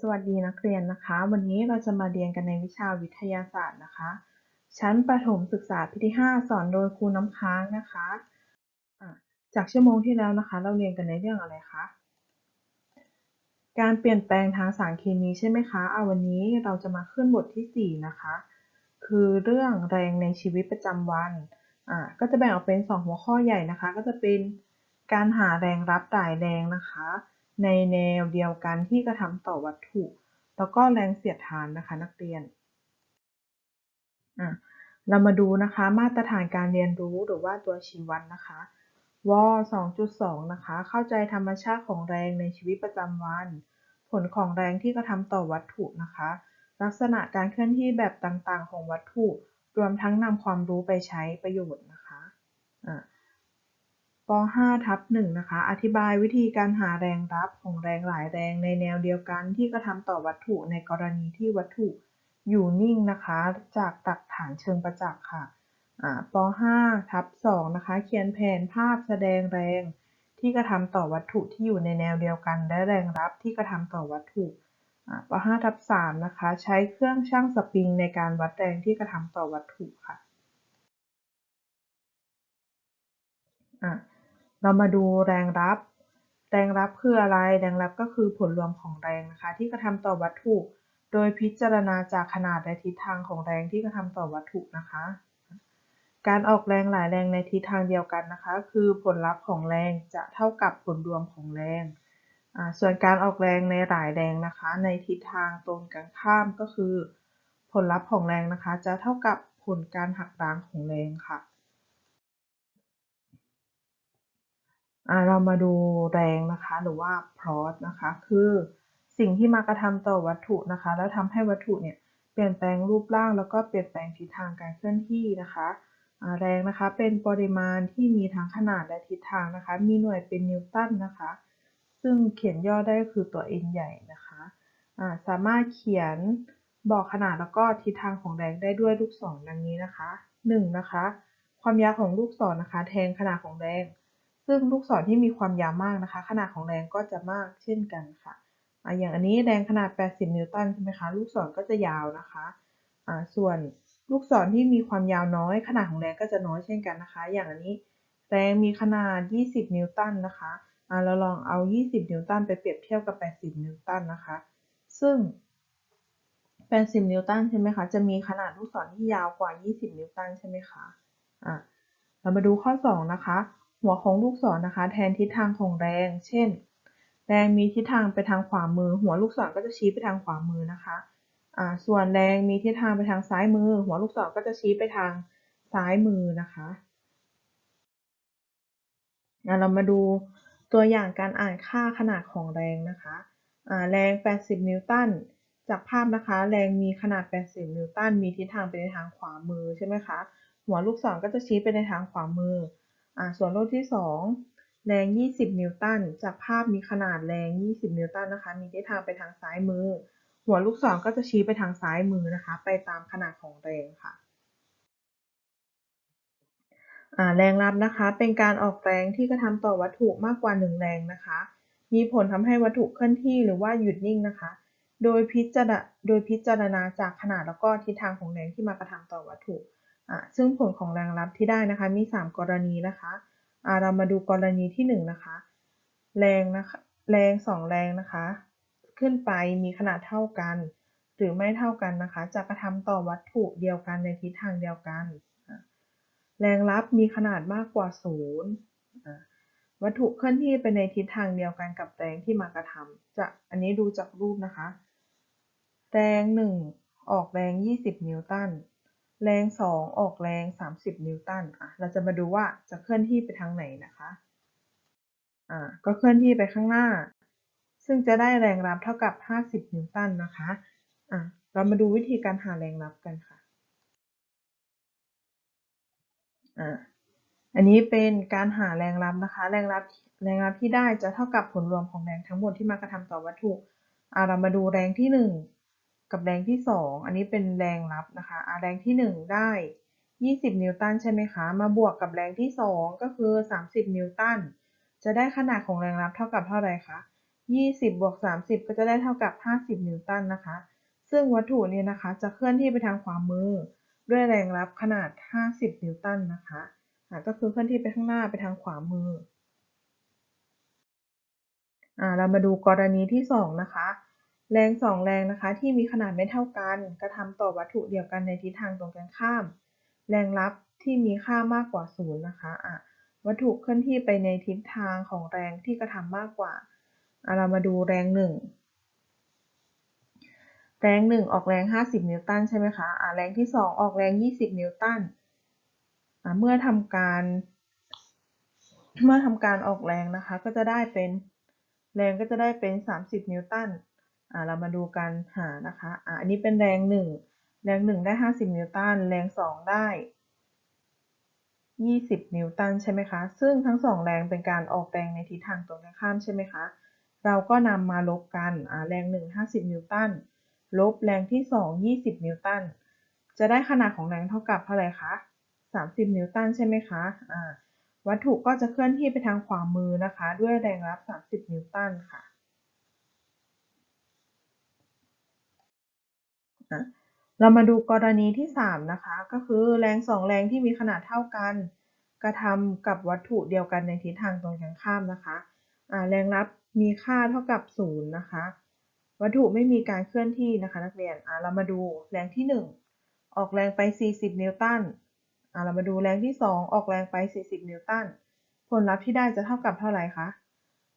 สวัสดีนักเรียนนะคะ วันนี้เราจะมาเรียนกันในวิชาวิทยาศาสตร์นะคะ ชั้นประถมศึกษาปีที่ 5 สอนโดยครูน้ำค้างนะคะจากชั่วโมงที่แล้วนะคะ เราเรียนกันในเรื่องอะไรคะการเปลี่ยนแปลงทางสารเคมีใช่ไหมคะเอาวันนี้เราจะมาขึ้นบทที่ 4 นะคะ คือเรื่องแรงในชีวิตประจำวันอ่าก็จะแบ่งออกเป็น 2 หัวข้อใหญ่นะคะ ก็จะเป็นการหาแรงรับต่ายแรงนะคะ ในแนวเดียวกันที่กระทำต่อวัตถุ แล้วก็แรงเสียดทานนะคะนักเรียนอะเรามาดูนะคะมาตรฐานการเรียนรู้หรือว่าตัวชี้วัดนะคะว2.2 นะคะ เข้าใจธรรมชาติของแรงในชีวิตประจำวัน ผลของแรงที่กระทำต่อวัตถุนะคะ ลักษณะการเคลื่อนที่แบบต่างๆ ของวัตถุ รวมทั้งนำความรู้ไปใช้ประโยชน์นะคะอะ ป .5 ทับ1นะคะ อธิบายวิธีการหาแรงรับของแรงหลายแรงในแนวเดียวกันที่กระทำต่อวัตถุในกรณีที่วัตถุอยู่นิ่งนะคะ จากหลักฐานเชิงประจักษ์ค่ะอ่าป .5 ทับ2นะคะ เขียนแผนภาพแสดงแรงที่กระทำต่อวัตถุที่อยู่ในแนวเดียวกัน และแรงรับที่กระทำต่อวัตถุอ่าป .5 ทับ3นะคะ ใช้เครื่องชั่งสปริงในการวัดแรงที่กระทำต่อวัตถุค่ะอ่า เรามาดูแรงรับ แรงรับคืออะไร แรงรับก็คือผลรวมของแรงนะคะ ที่กระทำต่อวัตถุ โดยพิจารณาจากขนาดและทิศทางของแรงที่กระทำต่อวัตถุนะคะ การออกแรงหลายแรงในทิศทางเดียวกันนะคะ คือผลลัพธ์ของแรงจะเท่ากับผลรวมของแรงส่วนการออกแรงในหลายแรงนะคะ ในทิศทางตรงกันข้ามก็คือ ผลลัพธ์ของแรงนะคะ จะเท่ากับผลการหักล้างของแรงค่ะ เรามาดูแรงนะคะหรือว่า force นะคะคือสิ่งที่มากระทำต่อวัตถุนะคะ แล้วทำให้วัตถุเนี่ยเปลี่ยนแปลงรูปร่าง แล้วก็เปลี่ยนแปลงทิศทางการเคลื่อนที่นะคะแรงนะคะเป็นปริมาณที่มีทั้งขนาดและทิศทางนะคะ มีหน่วยเป็นนิวตันนะคะ ซึ่งเขียนย่อได้คือตัว n ใหญ่นะคะสามารถเขียนบอกขนาดแล้วก็ทิศทางของแรงได้ด้วยลูกศรดังนี้นะคะ 1. นะคะ ความยาวของลูกศรนนะคะ แทนขนาดของแรง ซึ่งลูกศรที่มีความยาวมากนะคะ ขนาดของแรงก็จะมากเช่นกันค่ะออย่างอันนี้แรงขนาด 80 นิวตันใช่ไหมคะลูกศรก็จะยาวนะคะส่วนลูกศรที่มีความยาวน้อย ขนาดของแรงก็จะน้อยเช่นกันนะคะ อย่างอันนี้แรงมีขนาด 20 นิวตันนะคะเราลองเอา 20 นิวตันไปเปรียบเทียบกับ 80 นิวตันนะคะ ซึ่ง 80 นิวตันใช่ไหมคะจะมีขนาดลูกศรที่ยาวกว่า 20 นิวตันใช่ไหมคะะเรามาดูข้อ 2 นะคะ หัวของลูกศรนนะคะ แทนทิศทางของแรง เช่น แรงมีทิศทางไปทางขวามือ หัวลูกศรก็จะชี้ไปทางขวามือนะคะะส่วนแรงมีทิศทางไปทางซ้ายมือ หัวลูกศรก็จะชี้ไปทางซ้ายมือนะคะเรามาดูตัวอย่างการอ่านค่าขนาดของแรงนะคะแรง 80 นิวตัน จากภาพนะคะ แรงมีขนาด 80 นิวตัน มีทิศทางไปในทางขวามือใช่ไหมคะ หัวลูกศรก็จะชี้ไปในทางขวามือ ส่วนรูปที่ 2 แรง 20 นิวตัน จากภาพมีขนาดแรง 20 นิวตันนะคะ มีทิศทางไปทางซ้ายมือ หัวลูกศรก็จะชี้ไปทางซ้ายมือนะคะ ไปตามขนาดของแรงค่ะแรงรับนะคะ เป็นการออกแรงที่กระทำต่อวัตถุมากกว่า 1 แรงนะคะ มีผลทำให้วัตถุเคลื่อนที่หรือว่าหยุดนิ่งนะคะ โดยพิจารณาโดยพิจารณาจากขนาดแล้วก็ทิศทางของแรงที่มากระทำต่อวัตถุ ซึ่งผลของแรงรับที่ได้นะคะมี 3 กรณีนะคะเรามาดูกรณีที่ 1 นะคะ แรงนะคะแรง 2 แรงนะคะ ขึ้นไปมีขนาดเท่ากัน หรือไม่เท่ากันนะคะ จะกระทำต่อวัตถุเดียวกันในทิศทางเดียวกัน แรงรับมีขนาดมากกว่า0วัตถุเคลื่อนที่ไปในทิศทางเดียวกันกับแรงที่มากระทำจะอันนี้ดูจากรูปนะคะ แรง 1 ออกแรง 20 นิวตัน แรง 2 ออกแรง 30 นิวตันอะเราจะมาดูว่าจะเคลื่อนที่ไปทางไหนนะคะอ่าก็เคลื่อนที่ไปข้างหน้า ซึ่งจะได้แรงรับเท่ากับ 50 นิวตันนะคะอะเรามาดูวิธีการหาแรงรับกันค่ะอ่าอันนี้เป็นการหาแรงรับนะคะ แรงรับแรงรับที่ได้จะเท่ากับผลรวมของแรงทั้งหมดที่มากระทำต่อวัตถุอ่าเรามาดูแรงที่ 1 กับแรงที่ 2 อันนี้เป็นแรงรับนะคะแรงที่ 1 ได้ 20 นิวตันใช่ไหมคะ มาบวกกับแรงที่ 2 ก็คือ 30 นิวตัน จะได้ขนาดของแรงรับเท่ากับเท่าไหร่คะ 20 บวก 30 ก็จะได้เท่ากับ 50 นิวตันนะคะ ซึ่งวัตถุนี้นะคะจะเคลื่อนที่ไปทางขวามือ ด้วยแรงรับขนาด 50 นิวตันนะคะอ่าก็คือเคลื่อนที่ไปข้างหน้าไปทางขวามืออเรามาดูกรณีที่ 2 นะคะ แรง2แรงนะคะที่มีขนาดไม่เท่ากัน กระทำต่อวัตถุเดียวกันในทิศทางตรงกันข้าม แรงรับที่มีค่ามากกว่า0นะคะอะวัตถุเคลื่อนที่ไปในทิศทางของแรงที่กระทำมากกว่าเรามาดูแรง1แรง 1 ออกแรง 50 นิวตันใช่ไหมคะอะแรงที่ 2 ออกแรง 20 นิวตันอะเมื่อทำการ เมื่อทำการออกแรงนะคะ ก็จะได้เป็นแรงก็จะได้เป็น 30 นิวตัน เรามาดูกันหานะคะอ,ะอันนี้เป็นแรง 1 แรง 1 ได้ 50 นิวตัน แรง 2 ได้ 20 นิวตันใช่ไหมคะ ซึ่งทั้งสองแรงเป็นการออกแรงในทิศทางตรงกันข้ามใช่ไหมคะ เราก็นำมาลบกันอ่าแรง 1 50 นิวตัน ลบแรงที่ 2 20 นิวตัน จะได้ขนาดของแรงเท่ากับเท่าไหร่คะ 30 นิวตันใช่ไหมคะอ่าวัตถุก็จะเคลื่อนที่ไปทางขวามือนะคะ ด้วยแรงรับ 30 นิวตันค่ะอะ เรามาดูกรณีที่ 3 นะคะ ก็คือแรง2แรงที่มีขนาดเท่ากัน กระทำกับวัตถุเดียวกันในทิศทางตรงกันข้ามนะคะแรงรับมีค่าเท่ากับ0นะคะ วัตถุไม่มีการเคลื่อนที่นะคะ นักเรียนเรามาดูแรงที่ 1 ออกแรงไป 40 นิวตันเรามาดูแรงที่ 2 ออกแรงไป 40 นิวตันผลลัพธ์ที่ได้จะเท่ากับเท่าไหร่คะ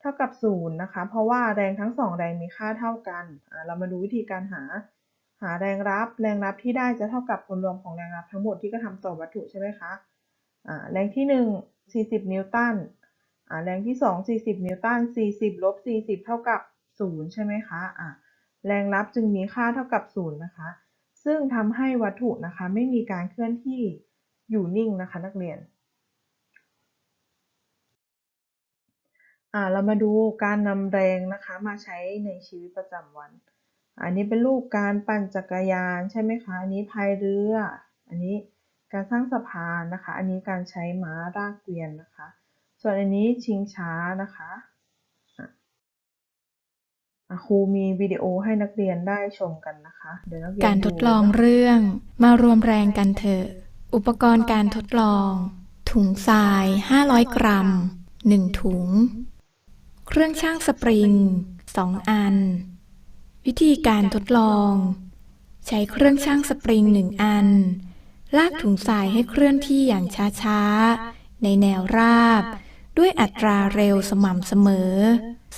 เท่ากับ0นะคะ เพราะว่าแรงทั้ง 2 แรงมีค่าเท่ากันเรามาดูวิธีการหา หาแรงรับ แรงรับที่ได้จะเท่ากับผลรวมของแรงรับทั้งหมดที่กระทำต่อวัตถุใช่ไหมคะอ่าแรงที่ 1 40 นิวตันแรงที่ 2 40 นิวตัน 40 ลบ 40 เท่ากับ 0 ใช่ไหมคะอ่าแรงรับจึงมีค่าเท่ากับ 0 นะคะ ซึ่งทำให้วัตถุนะคะไม่มีการเคลื่อนที่อยู่นิ่งนะคะนักเรียนเรามาดูการนำแรงนะคะมาใช้ในชีวิตประจำวัน อันนี้เป็นรูปการปั่นจักรยานใช่ไหมคะ อันนี้พายเรือ อันนี้การสร้างสะพานนะคะ อันนี้การใช้ม้าลากเกวียนนะคะ ส่วนอันนี้ชิงช้านะคะอะอะครูมีวิดีโอให้นักเรียนได้ชมกันนะคะเดี๋ยวนักเรียนการทดลองนะคะเรื่องมารวมแรงกันเถอะ อุปกรณ์การทดลอง ถุงทราย 500 กรัม 1 ถุง เครื่องช่างสปริง 2 อัน วิธีการทดลอง ใช้เครื่องช่างสปริง1อัน ลากถุงทรายให้เคลื่อนที่อย่างช้าๆ ในแนวราบ ด้วยอัตราเร็วสม่ำเสมอ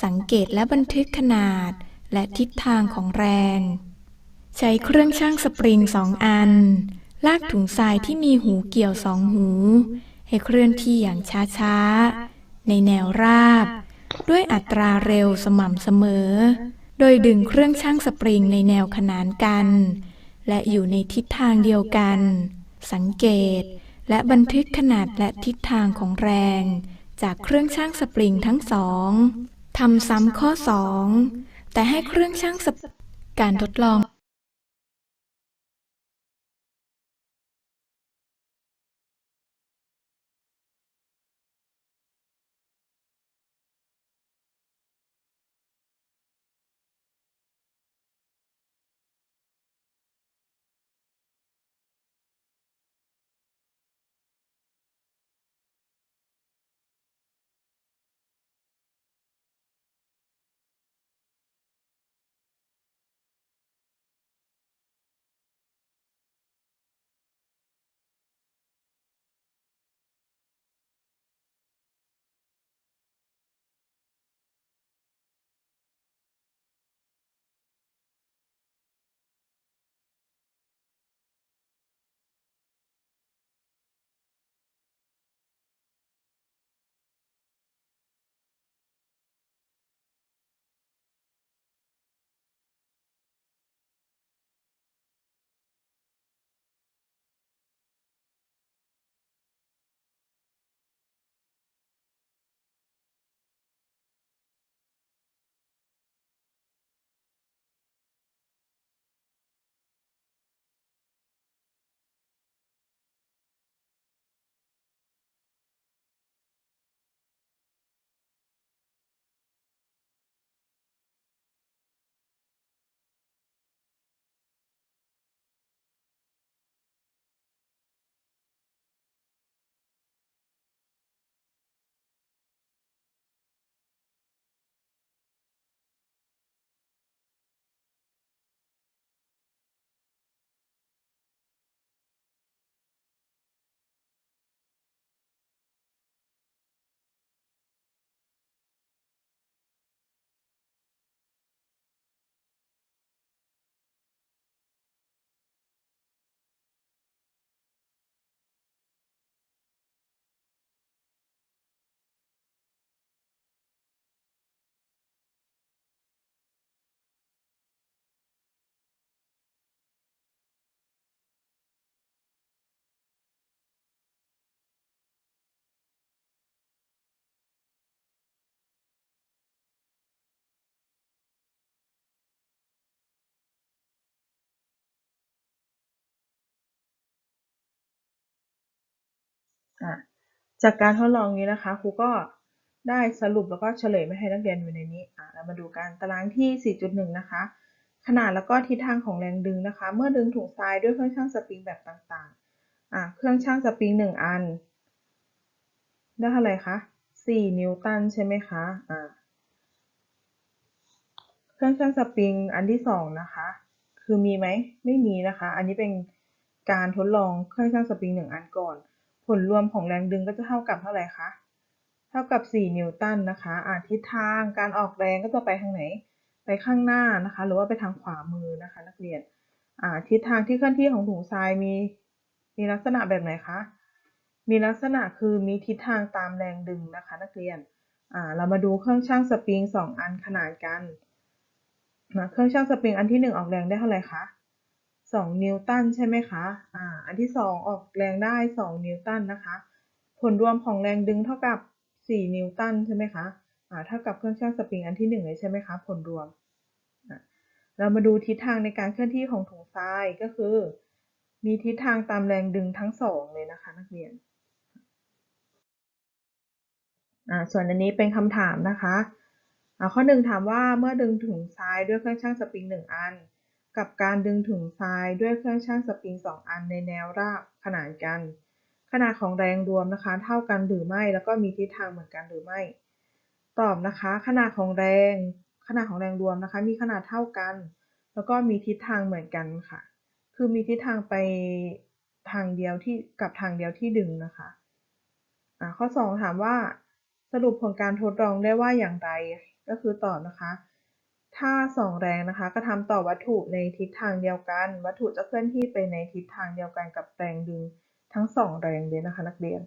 สังเกตและบันทึกขนาดและทิศทางของแรง ใช้เครื่องช่างสปริงสองอัน ลากถุงทรายที่มีหูเกี่ยวสองหู ให้เคลื่อนที่อย่างช้าๆ ในแนวราบ ด้วยอัตราเร็วสม่ำเสมอ โดยดึงเครื่องช่างสปริงในแนวขนานกัน และอยู่ในทิศทางเดียวกัน สังเกต และบันทึกขนาดและทิศทางของแรง จากเครื่องช่างสปริงทั้งสองทำซ้ำข้อ 2 แต่ให้เครื่องช่างสการทดลอง จากการทดลองนี้นะคะครูก็ได้สรุปแล้วก็เฉลยมาให้นักเรียนอยู่ในนี้เรามาดูกันตารางที่ 4.1 นะคะ ขนาดแล้วก็ทิศทางของแรงดึงนะคะ เมื่อดึงถุงทรายด้วยเครื่องชั่งสปริงแบบต่างๆ เครื่องชั่งสปริง 1 อัน ได้เท่าไหร่คะ 4 นิวตันใช่ไหมคะอ่าเครื่องชั่งสปริงอันที่สองนะคะ คือมีไหม ไม่มีนะคะ อันนี้เป็นการทดลองเครื่องชั่งสปริงหนึ่งอันก่อน ผลรวมของแรงดึงก็จะเท่ากับเท่าไหร่คะ เท่ากับ 4 นิวตันนะคะอ่าทิศทางการออกแรงก็จะไปทางไหน ไปข้างหน้านะคะ หรือว่าไปทางขวามือนะคะ นักเรียนอ่าทิศทางที่เคลื่อนที่ของถุงทรายมีมีลักษณะแบบไหนคะ มีลักษณะคือมีทิศทางตามแรงดึงนะคะ นักเรียนอ่าเรามาดูเครื่องชั่งสปริงสองอันขนานกันนะเครื่องชั่งสปริงอันที่หนึ่งออกแรงได้เท่าไหร่คะ สองนิวตันใช่ไหมคะอ่าอันที่สองออกแรงได้สองนิวตันนะคะ ผลรวมของแรงดึงเท่ากับสี่นิวตันใช่ไหมคะอ่าเท่ากับเครื่องชั่งสปริงอันที่หนึ่งเลยใช่ไหมคะ ผลรวม เรามาดูทิศทางในการเคลื่อนที่ของถุงทรายก็คือ มีทิศทางตามแรงดึงทั้งสองเลยนะคะ นักเรียนอ่าส่วนอันนี้เป็นคำถามนะคะอ่าข้อหนึ่งถามว่าเมื่อดึงถุงทรายด้วยเครื่องชั่งสปริงหนึ่งอัน กับการดึงถุงทรายด้วยเครื่องชั่งสปริงสองอันในแนวราบขนานกัน ขนาดของแรงรวมนะคะ เท่ากันหรือไม่ แล้วก็มีทิศทางเหมือนกันหรือไม่ ตอบนะคะ ขนาดของแรง ขนาดของแรงรวมนะคะ มีขนาดเท่ากัน แล้วก็มีทิศทางเหมือนกันค่ะ คือมีทิศทางไปทางเดียวที่กับทางเดียวที่ดึงนะคะอ่าข้อ 2 ถามว่าสรุปผลการทดลองได้ว่าอย่างไรก็คือตอบนะคะ ถ้าสองแรงนะคะกระทำต่อวัตถุในทิศทางเดียวกัน วัตถุจะเคลื่อนที่ไปในทิศทางเดียวกันกับแรงดึงทั้งสองแรงเลยนะคะนักเรียน